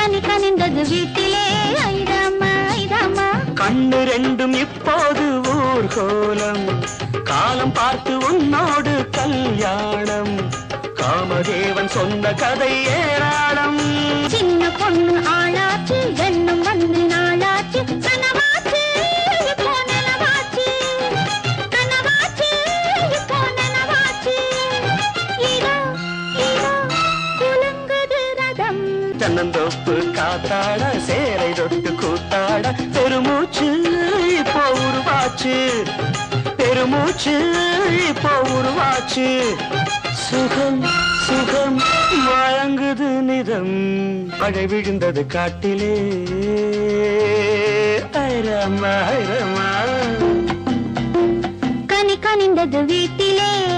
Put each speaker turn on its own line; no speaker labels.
கனி கனிந்தது வீட்டிலே. ஐதாமா ஐதாமா. கண்ணு ரெண்டும் இப்போது ஊர்கோலம். காலம் பார்த்து உன்னோடு கல்யாணம். காமதேவன் சொன்ன கதையே
கண்ணந்தோப்பு காத்தாட சேரை தொட்டு கூத்தாட. பெருமூச்சு இப்போ உருவாச்சு. பெருமூச்சு இப்போ உருவாச்சு. சுகம் சுகம் வழங்குது நிறம் மழை விழுந்தது காட்டிலே. ஐரமா ஐரமா.
கனி கனிந்தது வீட்டிலே.